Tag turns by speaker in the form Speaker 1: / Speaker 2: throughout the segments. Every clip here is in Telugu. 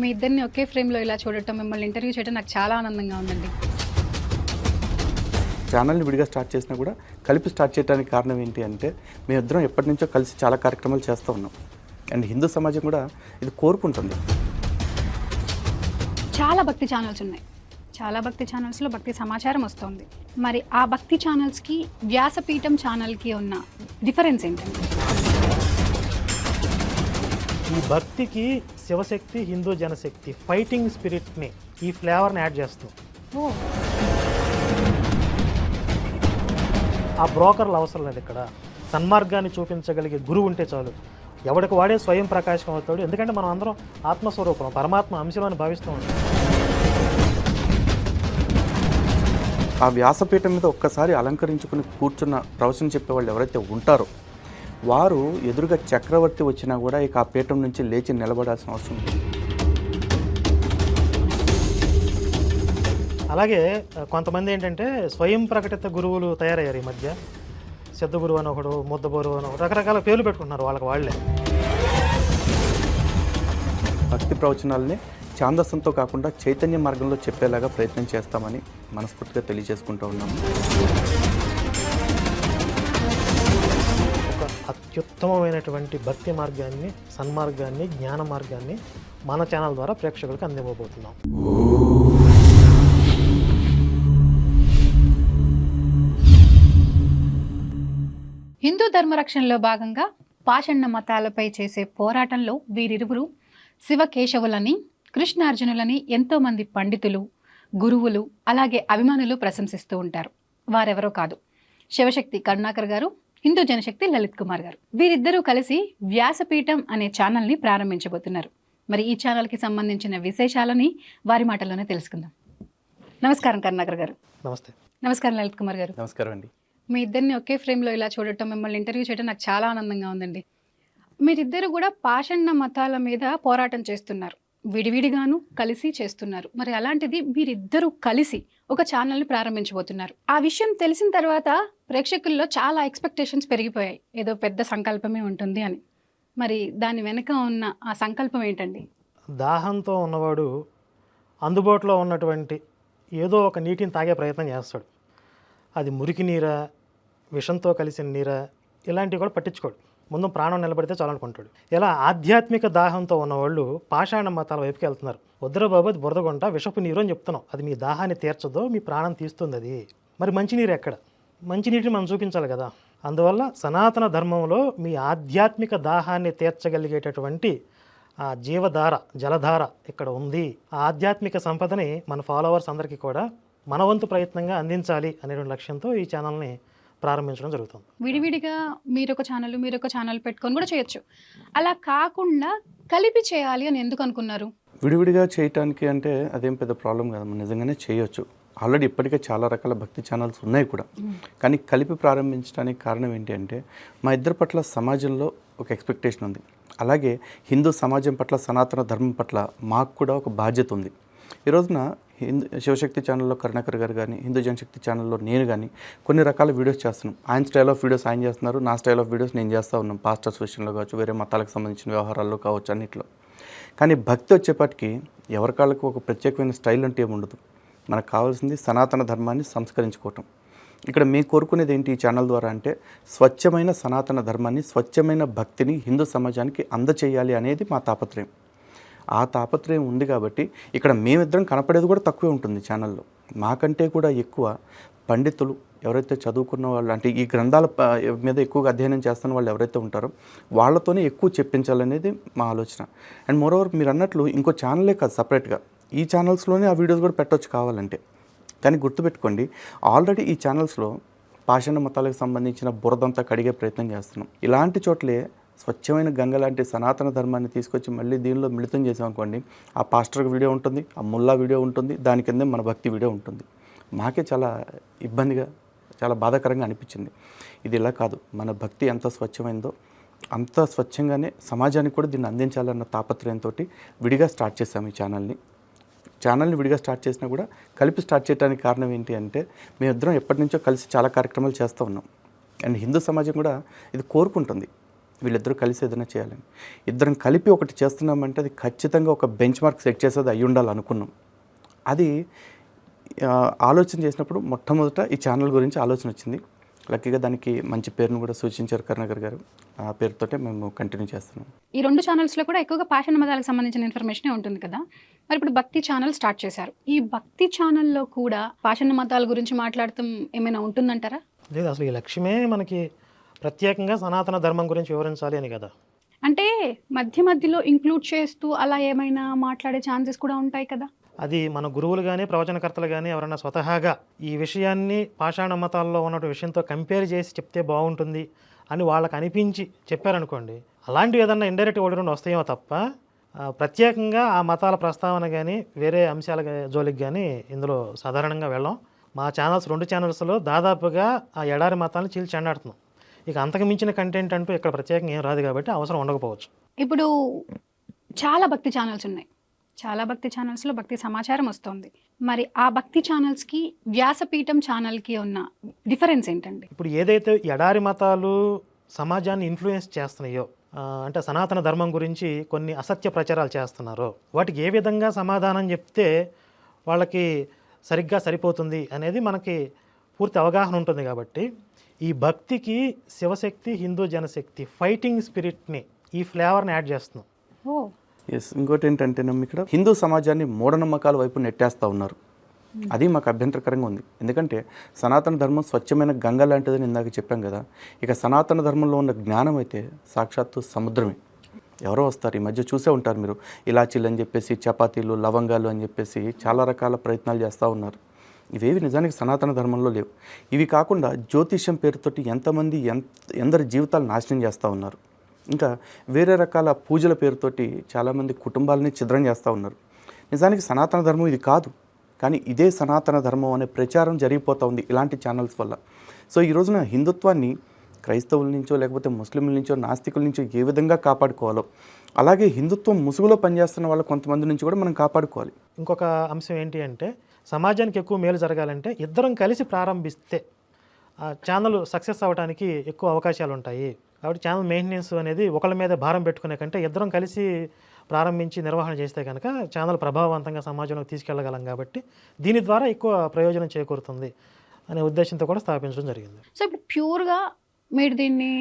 Speaker 1: మీ ఇద్దరిని ఒకే ఫ్రేమ్లో ఇలా చూడటం మిమ్మల్ని ఇంటర్వ్యూ చేయడం నాకు చాలా ఆనందంగా ఉందండి.
Speaker 2: ఛానల్ని విడిగా స్టార్ట్ చేసినా కూడా కలిపి స్టార్ట్ చేయడానికి కారణం ఏంటి అంటే మేమిద్దరం ఎప్పటి నుంచో కలిసి చాలా కార్యక్రమాలు చేస్తూ ఉన్నాం. అండ్ హిందూ సమాజం కూడా ఇది కోరుకుంటుంది.
Speaker 1: చాలా భక్తి ఛానల్స్ ఉన్నాయి. చాలా భక్తి ఛానల్స్లో భక్తి సమాచారం వస్తుంది. మరి ఆ భక్తి ఛానల్స్కి వ్యాసపీఠం ఛానల్కి ఉన్న డిఫరెన్స్ ఏంటండి?
Speaker 3: ఈ భక్తికి శివశక్తి హిందూ జనశక్తి ఫైటింగ్ స్పిరిట్ని ఈ ఫ్లేవర్ని యాడ్ చేస్తాం. ఆ బ్రోకర్లు అవసరం లేదు ఇక్కడ. సన్మార్గాన్ని చూపించగలిగే గురువు ఉంటే చాలు. ఎవడికి వాడే స్వయం ప్రకాశం అవుతాడు. ఎందుకంటే మనం అందరం ఆత్మస్వరూపం పరమాత్మ అంశం అని భావిస్తూ ఉంటాం
Speaker 2: ఆ వ్యాసపీఠం మీద ఒక్కసారి అలంకరించుకుని కూర్చున్న ప్రవచనం చెప్పే వాళ్ళు ఎవరైతే ఉంటారో వారు ఎదురుగా చక్రవర్తి వచ్చినా కూడా ఇక ఆ పీఠం నుంచి లేచి నిలబడాల్సిన అవసరం ఉంది
Speaker 3: అలాగే కొంతమంది ఏంటంటే స్వయం ప్రకటిత గురువులు తయారయ్యారు ఈ మధ్య. సిద్ధ గురువు అని ఒకడు ముద్ద గురువు అని ఒకడు రకరకాల పేర్లు పెట్టుకుంటున్నారు వాళ్ళకి వాళ్ళే.
Speaker 2: భక్తి ప్రవచనాలని ఛాందస్సంతో కాకుండా చైతన్య మార్గంలో చెప్పేలాగా ప్రయత్నం చేస్తామని మనస్ఫూర్తిగా తెలియజేసుకుంటూ ఉన్నాము
Speaker 3: అత్యుత్తమమైనటువంటి భక్తి మార్గాన్ని సన్మార్గాన్ని జ్ఞాన మార్గాన్ని మన ఛానల్ ద్వారా ప్రేక్షకులకు అందివ్వబోతున్నాం.
Speaker 1: హిందూ ధర్మరక్షణలో భాగంగా పాషణ మతాలపై చేసే పోరాటంలో వీరిరువురు శివకేశవులని కృష్ణార్జునులని ఎంతోమంది పండితులు గురువులు అలాగే అభిమానులు ప్రశంసిస్తూ ఉంటారు. వారెవరో కాదు. శివశక్తి కరుణాకర్ గారు హిందూ జనశక్తి లలిత్ కుమార్ గారు. వీరిద్దరూ కలిసి వ్యాసపీఠం అనే ఛానల్ని ప్రారంభించబోతున్నారు. మరి ఈ ఛానల్కి సంబంధించిన విశేషాలని వారి మాటల్లోనే తెలుసుకుందాం. నమస్కారం కరుణాకర్ గారు.
Speaker 3: నమస్తే.
Speaker 1: నమస్కారం లలిత్ కుమార్ గారు.
Speaker 2: నమస్కారం అండి.
Speaker 1: మీ ఇద్దరిని ఒకే ఫ్రేమ్లో ఇలా చూడటం మిమ్మల్ని ఇంటర్వ్యూ చేయడం నాకు చాలా ఆనందంగా ఉందండి. మీరిద్దరు కూడా పాషండ మతాల మీద పోరాటం చేస్తున్నారు. విడివిడిగాను కలిసి చేస్తున్నారు. మరి అలాంటిది మీరిద్దరూ కలిసి ఒక ఛానల్ని ప్రారంభించబోతున్నారు. ఆ విషయం తెలిసిన తర్వాత ప్రేక్షకుల్లో చాలా ఎక్స్పెక్టేషన్స్ పెరిగిపోయాయి. ఏదో పెద్ద సంకల్పమే ఉంటుంది అని. మరి దాని వెనుక ఉన్న ఆ సంకల్పం ఏంటండి?
Speaker 3: దాహంతో ఉన్నవాడు అందుబాటులో ఉన్నటువంటి ఏదో ఒక నీటిని తాగే ప్రయత్నం చేస్తాడు. అది మురికి నీరా విషంతో కలిసిన నీరా ఇలాంటివి కూడా పట్టించుకోడు. ముందు ప్రాణం నిలబడితే చాలనుకుంటాడు ఇలా ఆధ్యాత్మిక దాహంతో ఉన్నవాళ్ళు పాషాణ మతాల వైపుకి వెళ్తున్నారు. వద్దురా బాబు అది విషపు నీరు అని చెప్తున్నాం. అది మీ దాహాన్ని తీర్చదో మీ ప్రాణం తీస్తుంది అది. మరి మంచినీరు ఎక్కడ? మంచినీటిని మనం చూపించాలి కదా. అందువల్ల సనాతన ధర్మంలో మీ ఆధ్యాత్మిక దాహాన్ని తీర్చగలిగేటటువంటి ఆ జీవధార జలధార ఇక్కడ ఉంది. ఆ ఆధ్యాత్మిక సంపదని మన ఫాలోవర్స్ అందరికీ కూడా మన వంతు ప్రయత్నంగా అందించాలి అనేటువంటి లక్ష్యంతో ఈ ఛానల్ని ప్రారంభించడం జరుగుతుంది.
Speaker 1: విడివిడిగా మీరొక ఛానల్ మీరొక ఛానల్ పెట్టుకొని కూడా చేయొచ్చు. అలా కాకుండా కలిపి చేయాలి అని ఎందుకు అనుకున్నారు?
Speaker 2: విడివిడిగా చేయటానికి అంటే అదేం పెద్ద ప్రాబ్లం కాదు. నిజంగానే చేయొచ్చు. ఆల్రెడీ ఇప్పటికే చాలా రకాల భక్తి ఛానల్స్ ఉన్నాయి కూడా. కానీ కలిపి ప్రారంభించడానికి కారణం ఏంటి అంటే మా ఇద్దరి పట్ల సమాజంలో ఒక ఎక్స్పెక్టేషన్ ఉంది. అలాగే హిందూ సమాజం పట్ల సనాతన ధర్మం పట్ల మాకు కూడా ఒక బాధ్యత ఉంది. ఈ రోజున హిందూ శివశక్తి ఛానల్లో కరుణాకర్ గారు కానీ హిందూ జనశక్తి ఛానల్లో నేను కానీ కొన్ని రకాల వీడియోస్ చేస్తున్నాం. ఆయన స్టైల్ ఆఫ్ వీడియోస్ ఆయన చేస్తున్నారు నా స్టైల్ ఆఫ్ వీడియోస్ నేను చేస్తూ ఉన్నాం. పాస్టర్స్ విషయంలో కావచ్చు వేరే మతాలకు సంబంధించిన వ్యవహారాల్లో కావచ్చు అన్నిట్లో. కానీ భక్తి వచ్చేపాటికి ఎవరికాళ్ళకు ఒక ప్రత్యేకమైన స్టైల్ అంటే ఏమి ఉండదు. మనకు కావాల్సింది సనాతన ధర్మాన్ని సంస్కరించుకోవటం. ఇక్కడ మేము కోరుకునేది ఏంటి ఈ ఛానల్ ద్వారా అంటే స్వచ్ఛమైన సనాతన ధర్మాన్ని స్వచ్ఛమైన భక్తిని హిందూ సమాజానికి అందచేయాలి అనేది మా తాపత్రయం. ఆ తాపత్రయం ఉంది కాబట్టి ఇక్కడ మేమిద్దరం కనపడేది కూడా తక్కువే ఉంటుంది ఛానల్లో. మాకంటే కూడా ఎక్కువ పండితులు ఎవరైతే చదువుకున్న వాళ్ళు అంటే ఈ గ్రంథాల ప- మీద ఎక్కువగా అధ్యయనం చేస్తున్న వాళ్ళు ఎవరైతే ఉంటారో వాళ్ళతోనే ఎక్కువ చెప్పించాలనేది మా ఆలోచన. అండ్ మోరోవర్ మీరు అన్నట్లు ఇంకో ఛానలే కాదు సపరేట్గా. ఈ ఛానల్స్లోనే ఆ వీడియోస్ కూడా పెట్టొచ్చు కావాలంటే. కానీ గుర్తుపెట్టుకోండి ఆల్రెడీ ఈ ఛానల్స్లో పాషాణ మతాలకు సంబంధించిన బురదంతా కడిగే ప్రయత్నం చేస్తున్నాం. ఇలాంటి చోట్లే స్వచ్ఛమైన గంగ లాంటి సనాతన ధర్మాన్ని తీసుకొచ్చి మళ్ళీ దీనిలో మిళితం చేసామనుకోండి ఆ పాస్టర్ వీడియో ఉంటుంది ఆ ముల్లా వీడియో ఉంటుంది దాని కిందే మన భక్తి వీడియో ఉంటుంది. మాకే చాలా ఇబ్బందిగా చాలా బాధాకరంగా అనిపించింది. ఇది ఇలా కాదు మన భక్తి ఎంత స్వచ్ఛమైందో అంత స్వచ్ఛంగానే సమాజానికి కూడా దీన్ని అందించాలన్న తాపత్రయంతో విడిగా స్టార్ట్ చేశాం ఈ ఛానల్ని. ఛానల్ని విడిగా స్టార్ట్ చేసినా కూడా కలిపి స్టార్ట్ చేయడానికి కారణం ఏంటి అంటే మేమిద్దరం ఎప్పటి నుంచో కలిసి చాలా కార్యక్రమాలు చేస్తూ ఉన్నాం. అండ్ హిందూ సమాజం కూడా ఇది కోరుకుంటుంది. వీళ్ళిద్దరూ కలిసి ఏదైనా చేయాలని. ఇద్దరం కలిపి ఒకటి చేస్తున్నామంటే అది ఖచ్చితంగా ఒక బెంచ్ మార్క్ సెట్ చేసేది అయి ఉండాలి అనుకున్నాం. అది ఆలోచన చేసినప్పుడు మొట్టమొదట ఈ ఛానల్ గురించి ఆలోచన వచ్చింది. లక్కీగా దానికి మంచి పేరును కూడా సూచించారు కరుణాకర్ గారు. ఆ పేరుతోటే మేము కంటిన్యూ చేస్తున్నాం.
Speaker 1: ఈ రెండు ఛానల్స్లో కూడా ఎక్కువగా పాషాణ మతాలకు సంబంధించిన ఇన్ఫర్మేషనే ఉంటుంది కదా. మరి ఇప్పుడు భక్తి ఛానల్ స్టార్ట్ చేశారు. ఈ భక్తి ఛానల్లో కూడా పాషాణ మతాల గురించి మాట్లాడటం ఏమైనా ఉంటుందంటారా?
Speaker 3: లేదు అసలు ఈ లక్ష్యమే మనకి ప్రత్యేకంగా సనాతన ధర్మం గురించి వివరించాలి అని కదా?
Speaker 1: అంటే మధ్య మధ్యలో ఇంక్లూడ్ చేస్తూ అలా ఏమైనా మాట్లాడే ఛాన్సెస్ కూడా ఉంటాయి కదా?
Speaker 3: అది మన గురువులు కానీ ప్రవచనకర్తలు కానీ ఎవరైనా స్వతహాగా ఈ విషయాన్ని పాషాణ మతాల్లో ఉన్న విషయంతో కంపేర్ చేసి చెప్తే బాగుంటుంది అని వాళ్ళకి అనిపించి చెప్పారనుకోండి అలాంటివి ఏదన్నా ఇండైరెక్ట్ రెండు వస్తాయేమో తప్ప ప్రత్యేకంగా ఆ మతాల ప్రస్తావన కానీ వేరే అంశాల జోలికి కానీ ఇందులో సాధారణంగా వెళ్ళాం. మా ఛానల్స్ రెండు ఛానల్స్లో దాదాపుగా ఆ ఎడారి మతాలను చీల్చి చెండాడుతున్నాం. ఇక అంతకు మించిన కంటెంట్ అంటూ ఇక్కడ ప్రత్యేకంగా ఏం రాదు కాబట్టి అవసరం ఉండకపోవచ్చు.
Speaker 1: ఇప్పుడు చాలా భక్తి ఛానల్స్ ఉన్నాయి. చాలా భక్తి ఛానల్స్లో భక్తి సమాచారం వస్తుంది. మరి ఆ భక్తి ఛానల్స్కి వ్యాసపీఠం ఛానల్కి ఉన్న డిఫరెన్స్ ఏంటండి?
Speaker 3: ఇప్పుడు ఏదైతే ఎడారి మతాలు సమాజాన్ని ఇన్ఫ్లుయెన్స్ చేస్తున్నాయో అంటే సనాతన ధర్మం గురించి కొన్ని అసత్య ప్రచారాలు చేస్తున్నారో వాటికి ఏ విధంగా సమాధానం చెప్తే వాళ్ళకి సరిగ్గా సరిపోతుంది అనేది మనకి పూర్తి అవగాహన ఉంటుంది కాబట్టి ఈ భక్తికి శివశక్తి హిందూ జనశక్తి ఫైటింగ్ స్పిరిట్ని ఈ ఫ్లేవర్ని యాడ్ చేస్తున్నాం.
Speaker 2: ఎస్ ఇంకోటి ఏంటంటే నమ్మ ఇక్కడ హిందూ సమాజాన్ని మూఢనమ్మకాల వైపు నెట్టేస్తూ ఉన్నారు. అది మాకు అభ్యంతరకరంగా ఉంది. ఎందుకంటే సనాతన ధర్మం స్వచ్ఛమైన గంగ లాంటిదని ఇందాక చెప్పాం కదా ఇక సనాతన ధర్మంలో ఉన్న జ్ఞానం అయితే సాక్షాత్తు సముద్రమే. ఎవరో వస్తారు ఈ మధ్య చూసే ఉంటారు మీరు. ఇలాచీలు అని చెప్పేసి చపాతీలు లవంగాలు అని చెప్పేసి చాలా రకాల ప్రయత్నాలు చేస్తూ ఉన్నారు. ఇవేవి నిజానికి సనాతన ధర్మంలో లేవు. ఇవి కాకుండా జ్యోతిష్యం పేరుతోటి ఎంతమంది ఎంత ఎందరి జీవితాలు నాశనం చేస్తూ ఉన్నారు. ఇంకా వేరే రకాల పూజల పేరుతోటి చాలామంది కుటుంబాలని ఛిద్రం చేస్తూ ఉన్నారు. నిజానికి సనాతన ధర్మం ఇది కాదు. కానీ ఇదే సనాతన ధర్మం అనే ప్రచారం జరిగిపోతూ ఉంది ఇలాంటి ఛానల్స్ వల్ల. సో ఈ రోజున హిందుత్వాన్ని క్రైస్తవుల నుంచో లేకపోతే ముస్లింల నుంచో నాస్తికుల నుంచో ఏ విధంగా కాపాడుకోవాలో అలాగే హిందుత్వం ముసుగులో పనిచేస్తున్న వాళ్ళ కొంతమంది నుంచి కూడా మనం కాపాడుకోవాలి.
Speaker 3: ఇంకొక అంశం ఏంటి అంటే సమాజానికి ఎక్కువ మేలు జరగాలంటే ఇద్దరం కలిసి ప్రారంభిస్తే ఆ ఛానల్ సక్సెస్ అవ్వడానికి ఎక్కువ అవకాశాలు ఉంటాయి. కాబట్టి ఛానల్ మెయింటెనెన్స్ అనేది ఒకళ్ళ మీద భారం పెట్టుకునే కంటే ఇద్దరం కలిసి ప్రారంభించి నిర్వహణ చేస్తే కనుక ఛానల్ ప్రభావవంతంగా సమాజంలోకి తీసుకెళ్ళగలం కాబట్టి దీని ద్వారా ఎక్కువ ప్రయోజనం చేకూరుతుంది అనే ఉద్దేశంతో కూడా స్థాపించడం జరిగింది.
Speaker 1: సో ఇప్పుడు ప్యూర్గా మీరు దీన్ని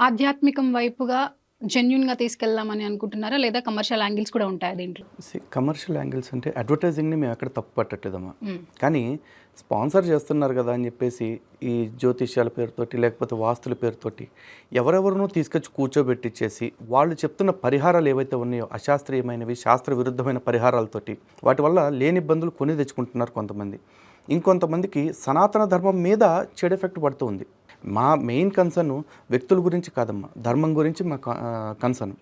Speaker 1: ఆధ్యాత్మికం వైపుగా జెన్యున్గా తీసుకెళ్దామని అనుకుంటున్నారా? లేదా కమర్షియల్ యాంగిల్స్ కూడా ఉంటాయి దీంట్లో?
Speaker 2: కమర్షియల్ యాంగిల్స్ అంటే అడ్వర్టైజింగ్ని మేము ఎక్కడ తప్పు పట్టట్లేదమ్మా.
Speaker 1: మ్మ్.
Speaker 2: కానీ స్పాన్సర్ చేస్తున్నారు కదా అని చెప్పేసి ఈ జ్యోతిష్యాల పేరుతోటి లేకపోతే వాస్తుల పేరుతోటి ఎవరెవరినో తీసుకొచ్చి కూర్చోబెట్టించేసి వాళ్ళు చెప్తున్న పరిహారాలు ఏవైతే ఉన్నాయో అశాస్త్రీయమైనవి శాస్త్ర విరుద్ధమైన పరిహారాలతోటి వాటి వల్ల లేని ఇబ్బందులు కొని తెచ్చుకుంటున్నారు కొంతమంది. ఇంకొంతమందికి సనాతన ధర్మం మీద చెడు ఎఫెక్ట్ పడుతూ ఉంది. మా మెయిన్ కన్సర్న్ వ్యక్తుల గురించి కాదమ్మా ధర్మం గురించి మా కన్సర్న్.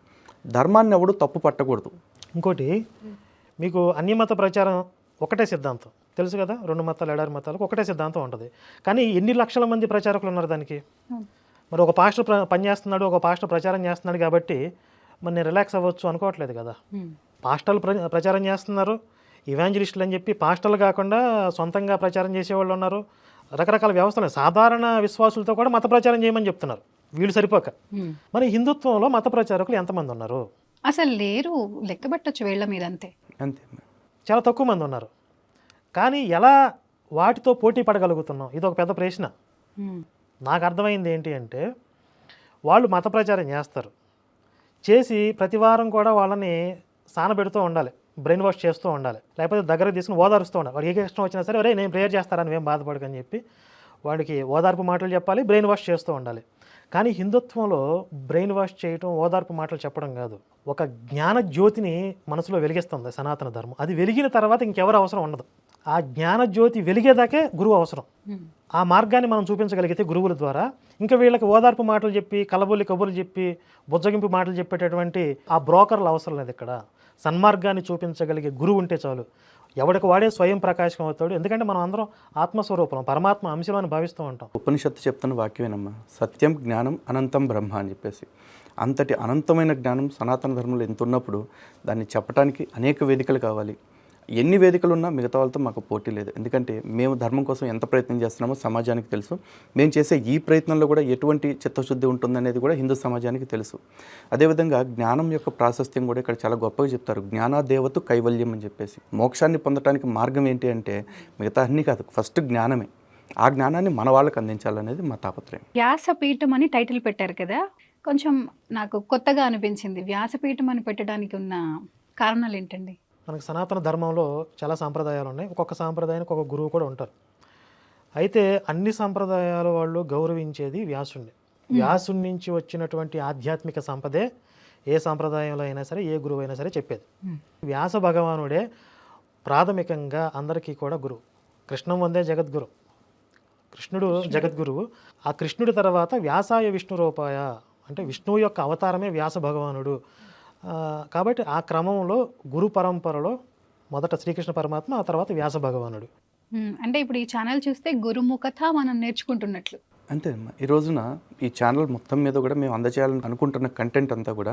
Speaker 2: ధర్మాన్ని ఎవడు తప్పు పట్టకూడదు.
Speaker 3: ఇంకోటి మీకు అన్యమత ప్రచారం ఒకటే సిద్ధాంతం. తెలుసు కదా రెండు మతాలు ఎడారి మతాలకు ఒకటే సిద్ధాంతం ఉంటుంది. కానీ ఎన్ని లక్షల మంది ప్రచారకులు ఉన్నారు దానికి? మరి ఒక పాస్టర్ ప్ర పనిచేస్తున్నాడు ఒక పాస్టర్ ప్రచారం చేస్తున్నాడు కాబట్టి మరి నేను రిలాక్స్ అవ్వచ్చు అనుకోవట్లేదు కదా. పాస్టర్లు ప్ర ప్రచారం చేస్తున్నారు ఇవాంజలిస్టులు అని చెప్పి పాస్టర్లు కాకుండా సొంతంగా ప్రచారం చేసేవాళ్ళు ఉన్నారు. రకరకాల వ్యవస్థలు ఉన్నాయి. సాధారణ విశ్వాసులతో కూడా మత ప్రచారం చేయమని చెప్తున్నారు. వీళ్ళు సరిపోక. మరి హిందుత్వంలో మత ప్రచారకులు ఎంతమంది ఉన్నారు?
Speaker 1: అసలు లేరు. లెక్క పెట్టచ్చు వేళ్ళ మీద అంతే.
Speaker 2: అంతే.
Speaker 3: చాలా తక్కువ మంది ఉన్నారు. కానీ ఎలా వాటితో పోటీ పడగలుగుతున్నాం? ఇది ఒక పెద్ద ప్రశ్న. నాకు అర్థమైంది ఏంటి అంటే వాళ్ళు మత ప్రచారం చేస్తారు. చేసి ప్రతి వారం కూడా వాళ్ళని సానబెడుతూ ఉండాలి. బ్రెయిన్ వాష్ చేస్తూ ఉండాలి. లేకపోతే దగ్గర తీసుకుని ఓదారుస్తూ ఉండాలి. వాడికి ఏ కష్టం వచ్చినా సరే నేను ప్రేయర్ చేస్తారని ఏం బాధపడకని చెప్పి వాడికి ఓదార్పు మాటలు చెప్పాలి బ్రెయిన్ వాష్ చేస్తూ ఉండాలి. కానీ హిందుత్వంలో బ్రెయిన్ వాష్ చేయటం ఓదార్పు మాటలు చెప్పడం కాదు. ఒక జ్ఞాన జ్యోతిని మనసులో వెలిగిస్తుంది సనాతన ధర్మం. అది వెలిగిన తర్వాత ఇంకెవరు అవసరం ఉండదు. ఆ జ్ఞాన జ్యోతి వెలిగేదాకే గురువు అవసరం. ఆ మార్గాన్ని మనం చూపించగలిగితే గురువుల ద్వారా ఇంకా వీళ్ళకి ఓదార్పు మాటలు చెప్పి కలబొల్లి కబుర్లు చెప్పి బుజ్జగింపు మాటలు చెప్పేటటువంటి ఆ బ్రోకర్లు అవసరం లేదు ఇక్కడ. సన్మార్గాన్ని చూపించగలిగే గురువు ఉంటే చాలు. ఎవడికి వాడే స్వయం ప్రకాశం అవుతాడు. ఎందుకంటే మనం అందరం ఆత్మస్వరూపం పరమాత్మ అంశం అని భావిస్తూ ఉంటాం.
Speaker 2: ఉపనిషత్తు చెప్తున్న వాక్యమేనమ్మా? సత్యం జ్ఞానం అనంతం బ్రహ్మ అని చెప్పేసి. అంతటి అనంతమైన జ్ఞానం సనాతన ధర్మంలో ఎంత ఉన్నప్పుడు దాన్ని చెప్పడానికి అనేక వేదికలు కావాలి. ఎన్ని వేదికలు ఉన్నా మిగతా వాళ్ళతో మాకు పోటీ లేదు. ఎందుకంటే మేము ధర్మం కోసం ఎంత ప్రయత్నం చేస్తున్నామో సమాజానికి తెలుసు. మేము చేసే ఈ ప్రయత్నంలో కూడా ఎటువంటి చిత్తశుద్ధి ఉంటుందనేది కూడా హిందూ సమాజానికి తెలుసు. అదేవిధంగా జ్ఞానం యొక్క ప్రాశస్త్యం కూడా ఇక్కడ చాలా గొప్పగా చెప్తారు. జ్ఞానాదేవత కైవల్యం అని చెప్పేసి. మోక్షాన్ని పొందడానికి మార్గం ఏంటి అంటే మిగతా అన్నీ కాదు. ఫస్ట్ జ్ఞానమే. ఆ జ్ఞానాన్ని మన వాళ్ళకి అందించాలనేది మా తాపత్రయం.
Speaker 1: వ్యాసపీఠం అని టైటిల్ పెట్టారు కదా. కొంచెం నాకు కొత్తగా అనిపించింది. వ్యాసపీఠం అని పెట్టడానికి ఉన్న కారణాలు ఏంటండి?
Speaker 3: మనకు సనాతన ధర్మంలో చాలా సాంప్రదాయాలు ఉన్నాయి. ఒక్కొక్క సాంప్రదాయానికి ఒక గురువు కూడా ఉంటారు. అయితే అన్ని సాంప్రదాయాల వాళ్ళు గౌరవించేది వ్యాసుణ్ణి. వ్యాసుడి నుంచి వచ్చినటువంటి ఆధ్యాత్మిక సంపదే ఏ సాంప్రదాయంలో అయినా సరే ఏ గురువు అయినా సరే చెప్పేది. వ్యాస భగవానుడే ప్రాథమికంగా అందరికీ కూడా గురువు. కృష్ణం వందే జగద్గురు. కృష్ణుడు జగద్గురువు. ఆ కృష్ణుడి తర్వాత వ్యాసాయ విష్ణు రూపాయ అంటే విష్ణువు యొక్క అవతారమే వ్యాస భగవానుడు. కాబట్టి ఆ క్రమంలో గురు పరంపరలో మొదట శ్రీకృష్ణ పరమాత్మ ఆ తర్వాత వ్యాస భగవానుడు.
Speaker 1: అంటే ఇప్పుడు ఈ ఛానల్ చూస్తే గురుముఖత మనం నేర్చుకుంటున్నట్లు.
Speaker 2: అంతే. అమ్మా ఈ రోజున ఈ ఛానల్ మొత్తం మీద కూడా మేము అందజేయాలని అనుకుంటున్న కంటెంట్ అంతా కూడా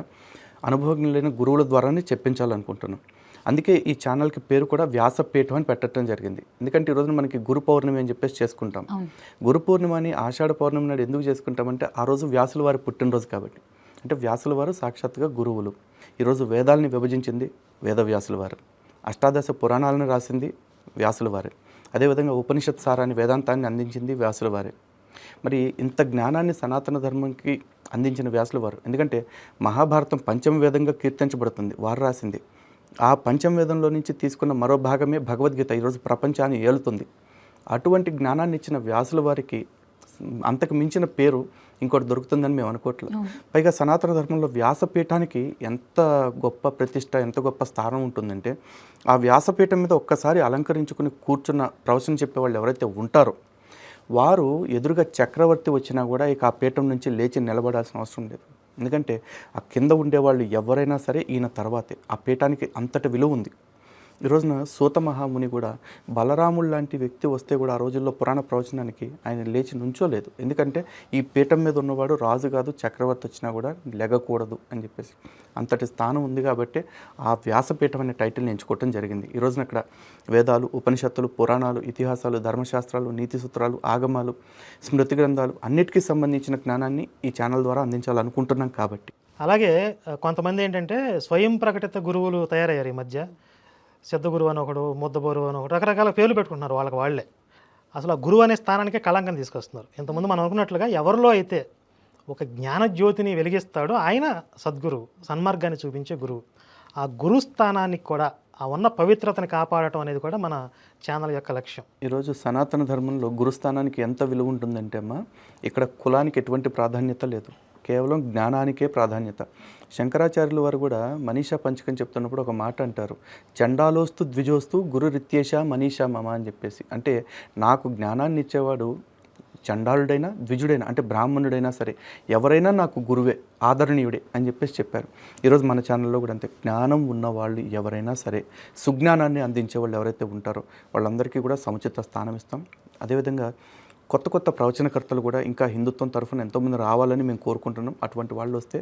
Speaker 2: అనుభవజ్ఞులైన గురువుల ద్వారానే చెప్పించాలనుకుంటున్నాం. అందుకే ఈ ఛానల్కి పేరు కూడా వ్యాసపీఠం అని పెట్టడం జరిగింది. ఎందుకంటే ఈ రోజున మనకి గురు పౌర్ణమి అని చెప్పేసి చేసుకుంటాం.
Speaker 1: అవును.
Speaker 2: గురు పూర్ణిమ అని ఆషాఢ పౌర్ణమి నాడు ఎందుకు చేసుకుంటామంటే ఆ రోజు వ్యాసుల వారి పుట్టినరోజు కాబట్టి. అంటే వ్యాసుల వారు సాక్షాత్తుగా గురువులు. ఈరోజు వేదాలని విభజించింది వేదవ్యాసుల వారు. అష్టాదశ పురాణాలను రాసింది వ్యాసుల వారే. అదేవిధంగా ఉపనిషత్ సారాన్ని వేదాంతాన్ని అందించింది వ్యాసుల వారే. మరి ఇంత జ్ఞానాన్ని సనాతన ధర్మంకి అందించిన వ్యాసుల వారు. ఎందుకంటే మహాభారతం పంచమ వేదంగా కీర్తించబడుతుంది వారు రాసింది. ఆ పంచమ వేదంలో నుంచి తీసుకున్న మరో భాగమే భగవద్గీత. ఈరోజు ప్రపంచాన్ని ఏలుతుంది. అటువంటి జ్ఞానాన్ని ఇచ్చిన వ్యాసుల వారికి అంతకు మించిన పేరు ఇంకోటి దొరుకుతుందని మేము అనుకోవట్లేదు. పైగా సనాతన ధర్మంలో వ్యాసపీఠానికి ఎంత గొప్ప ప్రతిష్ట ఎంత గొప్ప స్థానం ఉంటుందంటే ఆ వ్యాసపీఠం మీద ఒక్కసారి అలంకరించుకుని కూర్చున్న ప్రవచనం చెప్పేవాళ్ళు ఎవరైతే ఉంటారో వారు ఎదురుగా చక్రవర్తి వచ్చినా కూడా ఇక ఆ పీఠం నుంచి లేచి నిలబడాల్సిన అవసరం లేదు. ఎందుకంటే ఆ కింద ఉండేవాళ్ళు ఎవరైనా సరే ఈయన తర్వాతే. ఆ పీఠానికి అంతటి విలువ ఉంది. ఈ రోజున సూత మహాముని కూడా బలరాముడు లాంటి వ్యక్తి వస్తే కూడా ఆ రోజుల్లో పురాణ ప్రవచనానికి ఆయన లేచి నుంచోలేదు. ఎందుకంటే ఈ పీఠం మీద ఉన్నవాడు రాజు కాదు చక్రవర్తి వచ్చినా కూడా లెగకూడదు అని చెప్పేసి అంతటి స్థానం ఉంది కాబట్టి ఆ వ్యాసపీఠం అనే టైటిల్ని ఎంచుకోవటం జరిగింది. ఈ రోజున అక్కడ వేదాలు ఉపనిషత్తులు పురాణాలు ఇతిహాసాలు ధర్మశాస్త్రాలు నీతి సూత్రాలు ఆగమాలు స్మృతి గ్రంథాలు అన్నిటికీ సంబంధించిన జ్ఞానాన్ని ఈ ఛానల్ ద్వారా అందించాలనుకుంటున్నాం కాబట్టి.
Speaker 3: అలాగే కొంతమంది ఏంటంటే స్వయం ప్రకటిత గురువులు తయారయ్యారు ఈ మధ్య. సిద్ధగురువు అని ఒకడు ముద్ద అని ఒకడు రకరకాల పేర్లు పెట్టుకుంటున్నారు వాళ్ళకి వాళ్ళే. అసలు ఆ గురువు అనే స్థానానికే కళంకం తీసుకొస్తున్నారు. ఇంతకుముందు మనం అనుకున్నట్లుగా ఎవరిలో అయితే ఒక జ్ఞానజ్యోతిని వెలిగిస్తాడో ఆయన సద్గురువు సన్మార్గాన్ని చూపించే గురువు. ఆ గురు స్థానానికి కూడా ఆ ఉన్న పవిత్రతని కాపాడటం అనేది కూడా మన ఛానల్ యొక్క లక్ష్యం.
Speaker 2: ఈరోజు సనాతన ధర్మంలో గురుస్థానానికి ఎంత విలువ ఉంటుందంటే అమ్మా ఇక్కడ కులానికి ఎటువంటి ప్రాధాన్యత లేదు. కేవలం జ్ఞానానికే ప్రాధాన్యత. శంకరాచార్యుల వారు కూడా మనీషా పంచకం చెప్తున్నప్పుడు ఒక మాట అంటారు. చండాలోస్తు ద్విజోస్తు గురు రిత్యేష మనీషా మమ అని చెప్పేసి. అంటే నాకు జ్ఞానాన్ని ఇచ్చేవాడు చండాలుడైనా ద్విజుడైనా అంటే బ్రాహ్మణుడైనా సరే ఎవరైనా నాకు గురువే ఆదరణీయుడే అని చెప్పేసి చెప్పారు. ఈరోజు మన ఛానల్లో కూడా అంతే. జ్ఞానం ఉన్న వాళ్ళు ఎవరైనా సరే సుజ్ఞానాన్ని అందించే వాళ్ళు ఎవరైతే ఉంటారో వాళ్ళందరికీ కూడా సముచిత స్థానం ఇస్తాం. అదేవిధంగా కొత్త కొత్త ప్రవచనకర్తలు కూడా ఇంకా హిందుత్వం తరఫున ఎంతోమంది రావాలని మేము కోరుకుంటున్నాం. అటువంటి వాళ్ళు వస్తే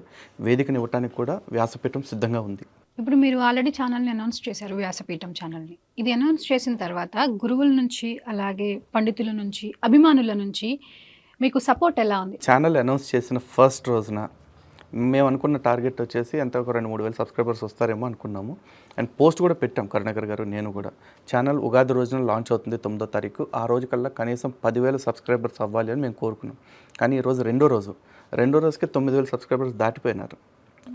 Speaker 2: వేదికని ఇవ్వడానికి కూడా వ్యాసపీఠం సిద్ధంగా ఉంది.
Speaker 1: ఇప్పుడు మీరు ఆల్రెడీ ఛానల్ని అనౌన్స్ చేశారు వ్యాసపీఠం ఛానల్ని. ఇది అనౌన్స్ చేసిన తర్వాత గురువుల నుంచి అలాగే పండితుల నుంచి అభిమానుల నుంచి మీకు సపోర్ట్ ఎలా ఉంది?
Speaker 2: ఛానల్ అనౌన్స్ చేసిన ఫస్ట్ రోజున మేము అనుకున్న టార్గెట్ వచ్చేసి ఎంత ఒక రెండు మూడు వేల సబ్స్క్రైబర్స్ వస్తారేమో అనుకున్నాము. అండ్ పోస్ట్ కూడా పెట్టాం కరుణాకర్ గారు నేను కూడా. ఛానల్ ఉగాది రోజున లాంచ్ అవుతుంది తొమ్మిదో తారీఖు. ఆ రోజు కల్లా కనీసం పదివేల సబ్స్క్రైబర్స్ అవ్వాలి అని మేము కోరుకున్నాం. కానీ ఈరోజు రెండో రోజు. రెండో రోజుకి తొమ్మిది వేల సబ్స్క్రైబర్స్ దాటిపోయినారు.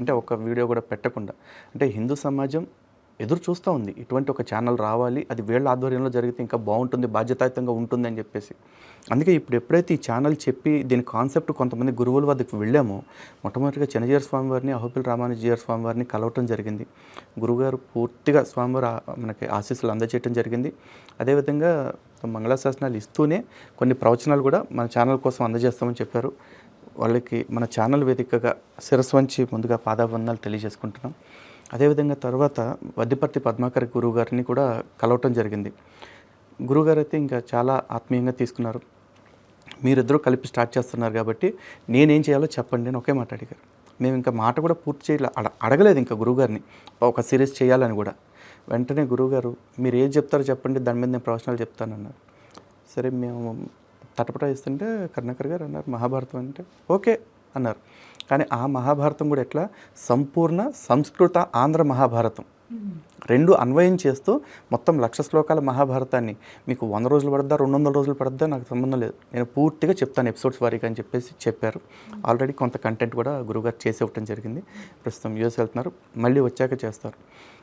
Speaker 2: అంటే ఒక వీడియో కూడా పెట్టకుండా. అంటే హిందూ సమాజం ఎదురు చూస్తూ ఉంది. ఇటువంటి ఒక ఛానల్ రావాలి. అది వీళ్ళ ఆధ్వర్యంలో జరిగితే ఇంకా బాగుంటుంది బాధ్యతాయుతంగా ఉంటుంది అని చెప్పేసి. అందుకే ఇప్పుడు ఎప్పుడైతే ఈ ఛానల్ చెప్పి దీని కాన్సెప్ట్ కొంతమంది గురువుల వద్దకు వెళ్ళామో మొట్టమొదటిగా చిన్నజీర స్వామి వారిని అహోపిల్ రామానుజీయర్ స్వామి వారిని కలవటం జరిగింది. గురువుగారు పూర్తిగా స్వామివారు మనకి ఆశీస్సులు అందజేయటం జరిగింది. అదేవిధంగా మంగళాశాసనాలు ఇస్తూనే కొన్ని ప్రవచనాలు కూడా మన ఛానల్ కోసం అందజేస్తామని చెప్పారు. వాళ్ళకి మన ఛానల్ వేదికగా శిరస్సు వంచి ముందుగా పాదాబంధాలు తెలియజేసుకుంటున్నాం. అదేవిధంగా తర్వాత వద్దిపర్తి పద్మాకర్ గురువు గారిని కూడా కలవటం జరిగింది. గురువుగారు అయితే ఇంకా చాలా ఆత్మీయంగా తీసుకున్నారు. మీరిద్దరూ కలిపి స్టార్ట్ చేస్తున్నారు కాబట్టి నేనేం చేయాలో చెప్పండి అని ఒకే మాట అడిగారు. మేము ఇంకా మాట కూడా పూర్తి చేయలే అడ అడగలేదు ఇంకా గురువుగారిని. ఒక సిరీస్ చేయాలని కూడా. వెంటనే గురువుగారు మీరు ఏది చెప్తారో చెప్పండి దాని మీద నేను ప్రొఫెషనల్ చెప్తానన్నారు. సరే మేము తటపట ఇస్తుంటే కరుణాకర్ గారు అన్నారు మహాభారతం అంటే ఓకే అన్నారు. కానీ ఆ మహాభారతం కూడా ఎట్లా? సంపూర్ణ సంస్కృత ఆంధ్ర మహాభారతం. రెండు అన్వయం చేస్తూ మొత్తం లక్ష శ్లోకాల మహాభారతాన్ని. మీకు వంద రోజులు పడద్దా? రెండు వందల రోజులు పడద్దా? నాకు సంబంధం లేదు. నేను పూర్తిగా చెప్తాను ఎపిసోడ్స్ వారికి అని చెప్పేసి చెప్పారు. ఆల్రెడీ కొంత కంటెంట్ కూడా గురుగారు చేసి ఇవ్వటం జరిగింది. ప్రస్తుతం యూఎస్ వెళ్తున్నారు. మళ్ళీ వచ్చాక చేస్తారు.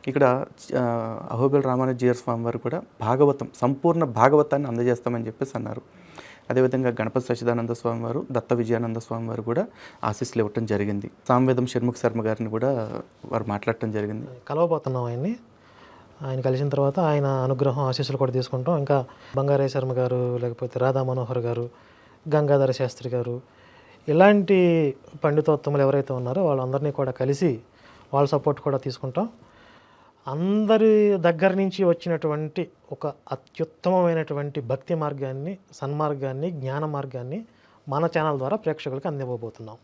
Speaker 2: ఇక్కడ అహోబిల్ రామానుజ స్వామి వారు కూడా భాగవతం సంపూర్ణ భాగవతాన్ని అందజేస్తామని చెప్పేసి అన్నారు. అదేవిధంగా గణపతి సచిదానంద స్వామి వారు దత్త విజయానంద స్వామి వారు కూడా ఆశీస్సులు ఇవ్వటం జరిగింది. సామవేదం షణ్ముఖ శర్మ గారిని కూడా వారు మాట్లాడటం జరిగింది.
Speaker 3: కలవబోతున్నాం ఆయన్ని. ఆయన కలిసిన తర్వాత ఆయన అనుగ్రహం ఆశీస్సులు కూడా తీసుకుంటాం. ఇంకా బంగారాయ శర్మ గారు లేకపోతే రాధా మనోహర్ గారు గంగాధర శాస్త్రి గారు ఇలాంటి పండితోత్తములు ఎవరైతే ఉన్నారో వాళ్ళందరినీ కూడా కలిసి వాళ్ళ సపోర్ట్ కూడా తీసుకుంటాం. అందరి దగ్గర నుంచి వచ్చినటువంటి ఒక అత్యుత్తమమైనటువంటి భక్తి మార్గాన్ని సన్మార్గాన్ని జ్ఞాన మార్గాన్ని మన ఛానల్ ద్వారా ప్రేక్షకులకు అందివ్వబోతున్నాం.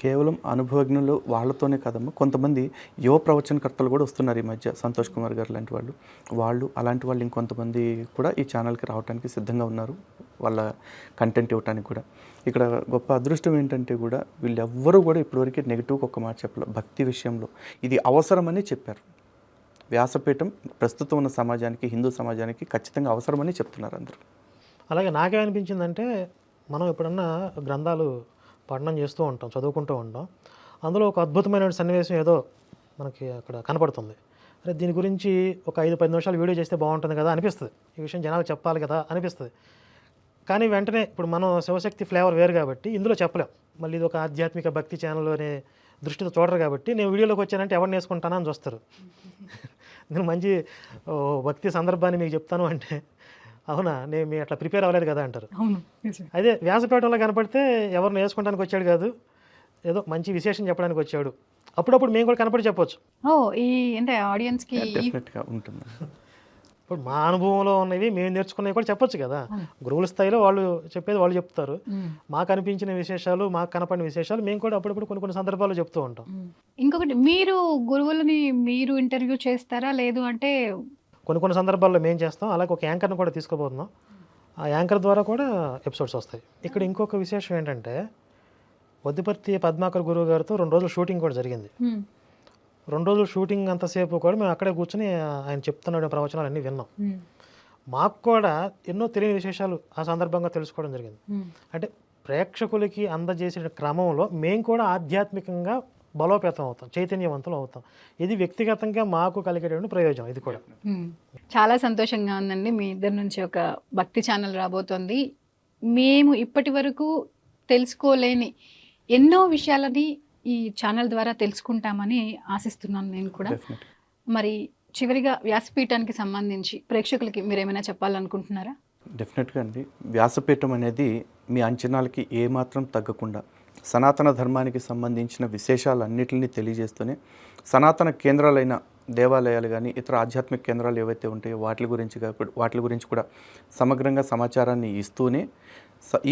Speaker 2: కేవలం అనుభవజ్ఞులు వాళ్ళతోనే కాదమ్మా కొంతమంది యువ ప్రవచనకర్తలు కూడా వస్తున్నారు ఈ మధ్య సంతోష్ కుమార్ గారు లాంటి వాళ్ళు. వాళ్ళు అలాంటి వాళ్ళు ఇంకొంతమంది కూడా ఈ ఛానల్కి రావడానికి సిద్ధంగా ఉన్నారు వాళ్ళ కంటెంట్ ఇవ్వడానికి కూడా. ఇక్కడ గొప్ప అదృష్టం ఏంటంటే కూడా వీళ్ళెవ్వరూ కూడా ఇప్పటివరకు నెగిటివ్గా ఒక మాట చెప్పలేదు భక్తి విషయంలో. ఇది అవసరమని చెప్పారు. వ్యాసపీఠం ప్రస్తుతం ఉన్న సమాజానికి హిందూ సమాజానికి ఖచ్చితంగా అవసరమని చెప్తున్నారు అందరూ.
Speaker 3: అలాగే నాకేమనిపించిందంటే మనం ఎప్పుడన్నా గ్రంథాలు పఠనం చేస్తూ ఉంటాం చదువుకుంటూ ఉంటాం. అందులో ఒక అద్భుతమైన సన్నివేశం ఏదో మనకి అక్కడ కనపడుతుంది. అరే దీని గురించి ఒక ఐదు పది నిమిషాలు వీడియో చేస్తే బాగుంటుంది కదా అనిపిస్తుంది. ఈ విషయం జనాలకు చెప్పాలి కదా అనిపిస్తుంది. కానీ వెంటనే ఇప్పుడు మనం శివశక్తి ఫ్లేవర్ వేరు కాబట్టి ఇందులో చెప్పలేం. మళ్ళీ ఇది ఒక ఆధ్యాత్మిక భక్తి ఛానల్ అనే దృష్టితో చూడరు కాబట్టి నేను వీడియోలోకి వచ్చానంటే ఎవరిని నేర్చుకుంటానని చూస్తారు. నేను మంచి ఓ, భక్తి సందర్భాన్ని మీకు చెప్తాను అంటే అవునా? నేను మీ అట్లా ప్రిపేర్ అవ్వలేదు కదా అంటారు. అదే వ్యాసపేటలో కనపడితే ఎవరిని వేసుకోవడానికి వచ్చాడు కాదు ఏదో మంచి విశేషం చెప్పడానికి వచ్చాడు. అప్పుడప్పుడు మేము కూడా కనపడి చెప్పొచ్చు.
Speaker 1: ఓ ఈ అంటే ఆడియన్స్కి ఈ-
Speaker 2: డెఫినెట్గా ఉంటుంది.
Speaker 3: ఇప్పుడు మా అనుభవంలో ఉన్నవి మేము నేర్చుకున్నవి కూడా చెప్పొచ్చు కదా. గురువుల స్థాయిలో వాళ్ళు చెప్పేది వాళ్ళు చెప్తారు. మాకు అనిపించిన విశేషాలు మాకు కనపడిన విశేషాలు మేము కూడా అప్పుడప్పుడు కొన్ని కొన్ని సందర్భాల్లో చెప్తూ ఉంటాం.
Speaker 1: ఇంకొకటి మీరు గురువులని మీరు ఇంటర్వ్యూ చేస్తారా? లేదు అంటే
Speaker 3: కొన్ని కొన్ని సందర్భాల్లో మేము చేస్తాం. అలాగే ఒక యాంకర్ని కూడా తీసుకోబోతున్నాం ఆ యాంకర్ ద్వారా కూడా ఎపిసోడ్స్ వస్తాయి. ఇక్కడ ఇంకొక విశేషం ఏంటంటే వద్దిపర్తి పద్మాకర్ గురువు గారితో రెండు రోజులు షూటింగ్ కూడా జరిగింది. రెండు రోజులు షూటింగ్ అంతసేపు కూడా మేము అక్కడే కూర్చొని ఆయన చెప్తున్న ప్రవచనాలు అన్నీ విన్నాం. మాకు కూడా ఎన్నో తెలియని విశేషాలు ఆ సందర్భంగా తెలుసుకోవడం జరిగింది. అంటే ప్రేక్షకులకి అందజేసిన క్రమంలో మేము కూడా ఆధ్యాత్మికంగా బలోపేతం అవుతాం చైతన్యవంతులు అవుతాం ఇది వ్యక్తిగతంగా మాకు కలిగేటువంటి ప్రయోజనం ఇది కూడా.
Speaker 1: చాలా సంతోషంగా ఉందండి మీ ఇద్దరి నుంచి ఒక భక్తి ఛానల్ రాబోతోంది మేము ఇప్పటి వరకు తెలుసుకోలేని ఎన్నో విషయాలని ఈ ఛానల్ ద్వారా తెలుసుకుంటామని ఆశిస్తున్నాను నేను కూడా. మరి చివరిగా వ్యాసపీఠానికి సంబంధించి ప్రేక్షకులకి మీరు ఏమైనా చెప్పాలనుకుంటున్నారా?
Speaker 2: డెఫినెట్గా అండి. వ్యాసపీఠం అనేది మీ అంచనాలకి ఏమాత్రం తగ్గకుండా సనాతన ధర్మానికి సంబంధించిన విశేషాలన్నిటిని తెలియజేస్తూనే సనాతన కేంద్రాలైన దేవాలయాలు కానీ ఇతర ఆధ్యాత్మిక కేంద్రాలు ఏవైతే ఉంటాయో వాటి గురించి వాటి గురించి కూడా సమగ్రంగా సమాచారాన్ని ఇస్తూనే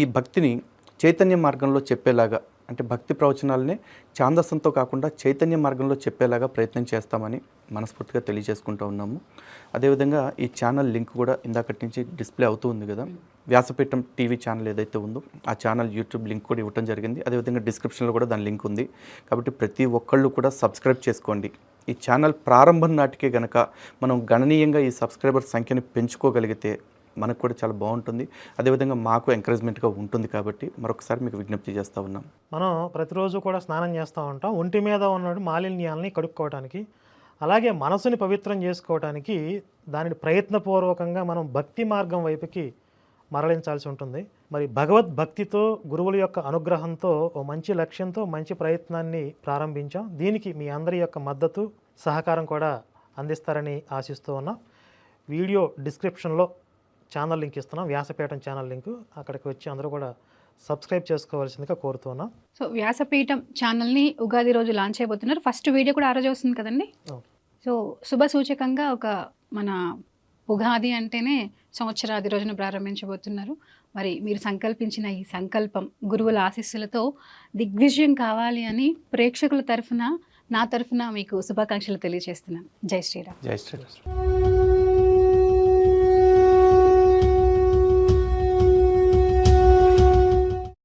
Speaker 2: ఈ భక్తిని చైతన్య మార్గంలో చెప్పేలాగా అంటే భక్తి ప్రవచనాలనే ఛాందస్సంతో కాకుండా చైతన్య మార్గంలో చెప్పేలాగా ప్రయత్నం చేస్తామని మనస్ఫూర్తిగా తెలియజేసుకుంటూ ఉన్నాము. అదేవిధంగా ఈ ఛానల్ లింక్ కూడా ఇందాకటి నుంచి డిస్ప్లే అవుతూ ఉంది కదా. వ్యాసపీఠం టీవీ ఛానల్ ఏదైతే ఉందో ఆ ఛానల్ యూట్యూబ్ లింక్ కూడా ఇవ్వడం జరిగింది. అదేవిధంగా డిస్క్రిప్షన్లో కూడా దాని లింక్ ఉంది. కాబట్టి ప్రతి ఒక్కళ్ళు కూడా సబ్స్క్రైబ్ చేసుకోండి. ఈ ఛానల్ ప్రారంభం నాటికే గనక మనం గణనీయంగా ఈ సబ్స్క్రైబర్ సంఖ్యను పెంచుకోగలిగితే మనకు కూడా చాలా బాగుంటుంది. అదేవిధంగా మాకు ఎంకరేజ్మెంట్గా ఉంటుంది కాబట్టి మరొకసారి మీకు విజ్ఞప్తి చేస్తూ ఉన్నాం.
Speaker 3: మనం ప్రతిరోజు కూడా స్నానం చేస్తూ ఉంటాం. ఒంటి మీద ఉన్న మాలిన్యాలని కడుక్కోవడానికి అలాగే మనసుని పవిత్రం చేసుకోవడానికి దానిని ప్రయత్నపూర్వకంగా మనం భక్తి మార్గం వైపుకి మరలించాల్సి ఉంటుంది. మరి భగవద్భక్తితో గురువుల యొక్క అనుగ్రహంతో ఓ మంచి లక్ష్యంతో మంచి ప్రయత్నాన్ని ప్రారంభించాం. దీనికి మీ అందరి యొక్క మద్దతు సహకారం కూడా అందిస్తారని ఆశిస్తూ ఉన్నాం. వీడియో డిస్క్రిప్షన్లో ఛానల్ లింక్ ఇస్తున్నాం. Vyasapeetham channel link. అక్కడికి వచ్చి అందరూ కూడా సబ్స్క్రైబ్ చేసుకోవాల్సిందిగా కోరుతున్నాం.
Speaker 1: సో వ్యాసపీఠం ఛానల్ని ఉగాది రోజు లాంచ్ చేయబోతున్నారు ఫస్ట్ వీడియో కూడా ఆ రోజు వస్తుంది కదండి. సో శుభ సూచకంగా ఒక మన ఉగాది అంటేనే సంవత్సరాది రోజున ప్రారంభించబోతున్నారు. మరి మీరు సంకల్పించిన ఈ సంకల్పం గురువుల ఆశీస్సులతో దిగ్విజయం కావాలి అని ప్రేక్షకుల తరఫున నా తరఫున మీకు శుభాకాంక్షలు తెలియజేస్తున్నాను. జై శ్రీరామ్.
Speaker 2: జై శ్రీరామ్.